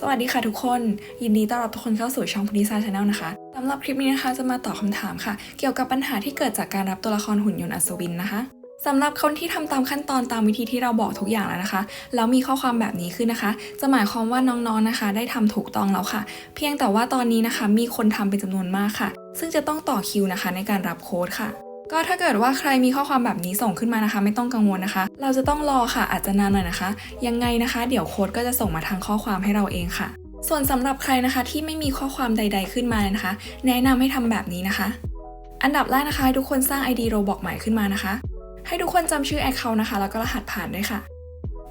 สวัสดีค่ะทุกคน ยินดีต้อนรับทุกคนเข้าสู่ช่องพุทธิซาชาแนลนะคะสำหรับคลิปนี้นะคะจะมาตอบคำถามค่ะ เกี่ยวกับปัญหาที่เกิดจากการรับตัวละครหุ่นยนต์อัศวินนะคะสำหรับคนที่ทำตามขั้นตอนตามวิธีที่เราบอกทุกอย่างแล้วนะคะ แล้วมีข้อความแบบนี้ขึ้นนะคะ จะหมายความว่าน้องๆนะคะ ได้ทำถูกต้องแล้วค่ะ เพียงแต่ว่าตอนนี้นะคะมีคนทำเป็นจำนวนมากค่ะ ซึ่งจะต้องต่อคิวนะคะในการรับโค้ดค่ะ ก็ถ้าเกิดว่าใครมีข้อความแบบนี้ส่งขึ้นมานะคะ ไม่ต้องกังวลนะคะ เราจะต้องรอค่ะอาจจะนานหน่อยนะคะ ยังไงนะคะ เดี๋ยวโค้ดก็จะส่งมาทางข้อความให้เราเองค่ะ ส่วนสำหรับใครนะคะที่ไม่มีข้อความใด ๆขึ้นมานะคะ แนะนำให้ทำแบบนี้นะคะ อันดับแรกนะคะทุกคนสร้าง ID r o b o x ใหม่ขึ้นมานะคะ ให้ทุกคนจำชื่อ Account นะคะ แล้วก็รหัสผ่านด้วยค่ะ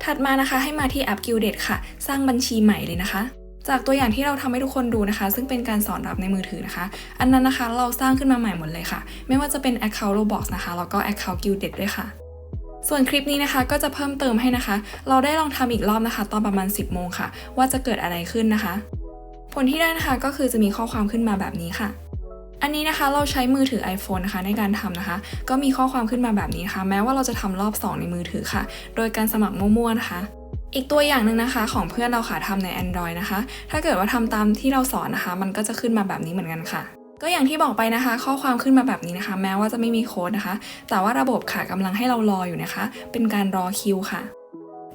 ถัดมานะคะให้มาที่แอป Guilded ค่ะ สร้างบัญชีใหม่เลยนะคะ จากตัวอย่างที่เราทำให้ทุกคนดูนะคะ ซึ่งเป็นการสอนรับในมือถือนะคะ อันนั้นนะคะเราสร้างขึ้นมาใหม่หมดเลยค่ะ ไม่ว่าจะเป็น Account Roblox นะคะแล้วก็ Account Guilded ด้วยค่ะส่วนคลิปนี้นะคะก็จะเพิ่มเติมให้นะคะ เราได้ลองทำอีกรอบนะคะ ตอนประมาณ 10 โมงค่ะ ว่าจะเกิดอะไรขึ้นนะคะ ผลที่ได้นะคะก็คือจะมีข้อความขึ้นมาแบบนี้ค่ะ อันนี้นะคะเราใช้มือถือ iPhone นะคะ ในการทำนะคะ ก็มีข้อความขึ้นมาแบบนี้ค่ะแม้ว่าเราจะทำรอบ 2 ในมือถือค่ะ โดยการสมัครมั่วๆนะคะ อีกตัวอย่างหนึ่งนะคะของเพื่อนเราค่ะทำใน Android นะคะ ถ้าเกิดว่าทำตามที่เราสอนนะคะ มันก็จะขึ้นมาแบบนี้เหมือนกันค่ะ ก็อย่างที่บอกไปนะคะ ข้อความขึ้นมาแบบนี้นะคะ แม้ว่าจะไม่มีโค้ดนะคะ แต่ว่าระบบค่ะกำลังให้เรารออยู่นะคะ เป็นการรอคิวค่ะ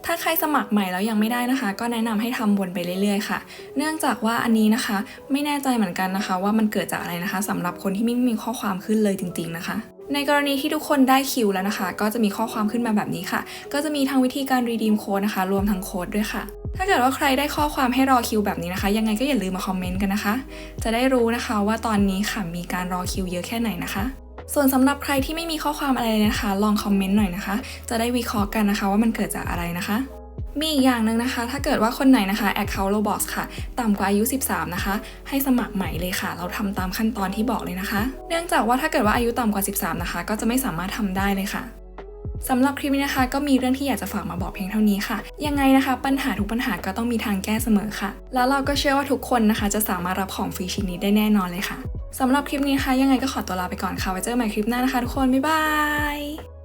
ถ้าใครสมัครใหม่แล้วยังไม่ได้นะคะ ก็แนะนำให้ทำวนไปเรื่อยๆค่ะ เนื่องจากว่าอันนี้นะคะ ไม่แน่ใจเหมือนกันนะคะ ว่ามันเกิดจากอะไรนะคะสำหรับคนที่ไม่มีข้อความขึ้นเลยจริง ๆนะคะ ในกรณีที่ทุกคนได้คิวแล้วนะคะ ก็จะมีข้อความขึ้นมาแบบนี้ค่ะ ก็จะมีทั้งวิธีการรีดีมโค้ดนะคะ รวมทั้งโค้ดด้วยค่ะ ถ้าเกิดว่าใครได้ข้อความให้รอคิวแบบนี้นะคะ ยังไงก็อย่าลืมมาคอมเมนต์กันนะคะ จะได้รู้นะคะว่าตอนนี้ค่ะมีการรอคิวเยอะแค่ไหนนะคะ ส่วนสำหรับใครที่ไม่มีข้อความอะไรเลยนะคะ ลองคอมเมนต์หน่อยนะคะ จะได้วิเคราะห์กันนะคะ ว่ามันเกิดจากอะไรนะคะ มีอีกอย่างหนึ่งนะคะ ถ้าเกิดว่าคนไหนนะคะ Account Roblox ค่ะ ต่ำกว่าอายุ 13 นะคะ ให้สมัครใหม่เลยค่ะ เราทำตามขั้นตอนที่บอกเลยนะคะ เนื่องจากว่าถ้าเกิดว่าอายุต่ำกว่า 13 นะคะ ก็จะไม่สามารถทำได้เลยค่ะสำหรับคลิปนี้นะคะ ก็มีเรื่องที่อยากจะฝากมาบอกเพียงเท่านี้ค่ะ ยังไงนะคะ ปัญหาทุกปัญหาก็ต้องมีทางแก้เสมอค่ะ แล้วเราก็เชื่อว่าทุกคนนะคะ จะสามารถรับของฟรีชิ้นนี้ได้แน่นอนเลยค่ะสำหรับคลิปนี้นะคะยังไงก็ขอตัวลาไปก่อนค่ะไว้เจอกันใหม่คลิปหน้านะคะ ทุกคนบ๊ายบาย